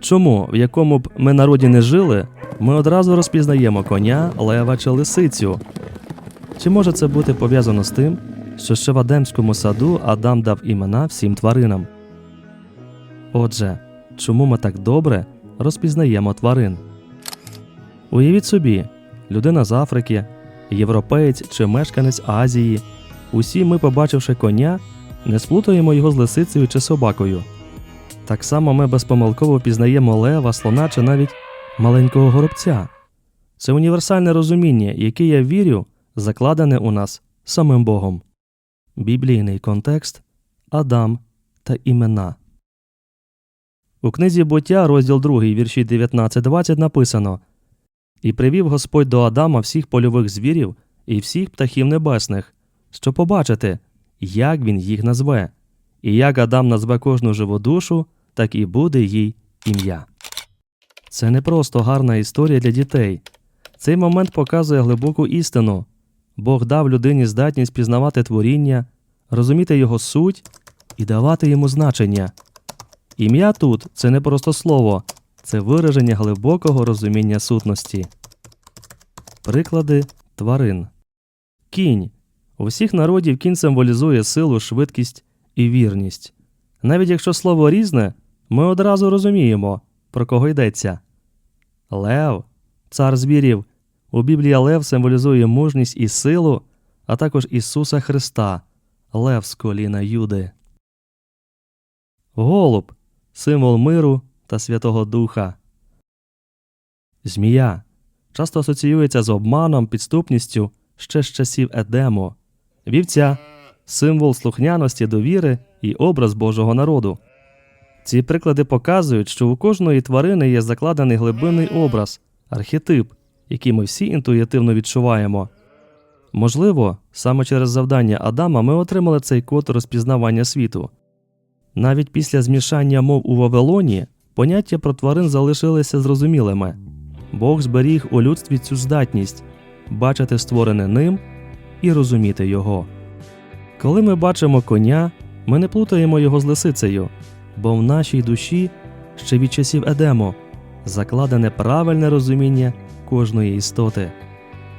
Чому, в якому б ми народі не жили, ми одразу розпізнаємо коня, лева чи лисицю? Чи може це бути пов'язано з тим, що ще в Адемському саду Адам дав імена всім тваринам? Отже, чому ми так добре розпізнаємо тварин? Уявіть собі, людина з Африки, європеєць чи мешканець Азії. Усі ми, побачивши коня, не сплутаємо його з лисицею чи собакою. Так само ми безпомилково пізнаємо лева, слона чи навіть маленького горобця. Це універсальне розуміння, яке я вірю, закладене у нас самим Богом. Біблійний контекст Адам та імена. У книзі буття, розділ 2, вірші 19-20 написано І привів Господь до Адама всіх польових звірів і всіх птахів небесних, щоб побачити, як він їх назве, і як Адам назве кожну живу душу, так і буде їй ім'я. Це не просто гарна історія для дітей. Цей момент показує глибоку істину. Бог дав людині здатність пізнавати творіння, розуміти його суть і давати йому значення. Ім'я тут це не просто слово, це вираження глибокого розуміння сутності. Приклади тварин. Кінь. У всіх народів кінь символізує силу, швидкість і вірність. Навіть якщо слово різне, ми одразу розуміємо, про кого йдеться. Лев, цар звірів. У Біблії Лев символізує мужність і силу, а також Ісуса Христа, Лев з коліна Юди. Голуб символ миру та Святого Духа. Змія часто асоціюється з обманом, підступністю ще з часів Едему. Вівця символ слухняності, довіри і образ Божого народу. Ці приклади показують, що у кожної тварини є закладений глибинний образ, архетип, який ми всі інтуїтивно відчуваємо. Можливо, саме через завдання Адама ми отримали цей код розпізнавання світу. Навіть після змішання мов у Вавилоні поняття про тварин залишилися зрозумілими. Бог зберіг у людстві цю здатність бачити створене ним і розуміти його. Коли ми бачимо коня, ми не плутаємо його з лисицею, бо в нашій душі ще від часів Едему закладене правильне розуміння кожної істоти.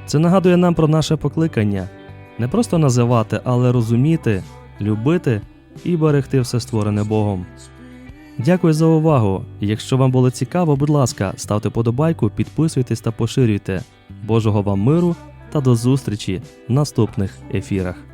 Це нагадує нам про наше покликання не просто називати, але розуміти, любити і берегти все створене Богом. Дякую за увагу. Якщо вам було цікаво, будь ласка, ставте подобайку, підписуйтесь та поширюйте. Божого вам миру та до зустрічі в наступних ефірах.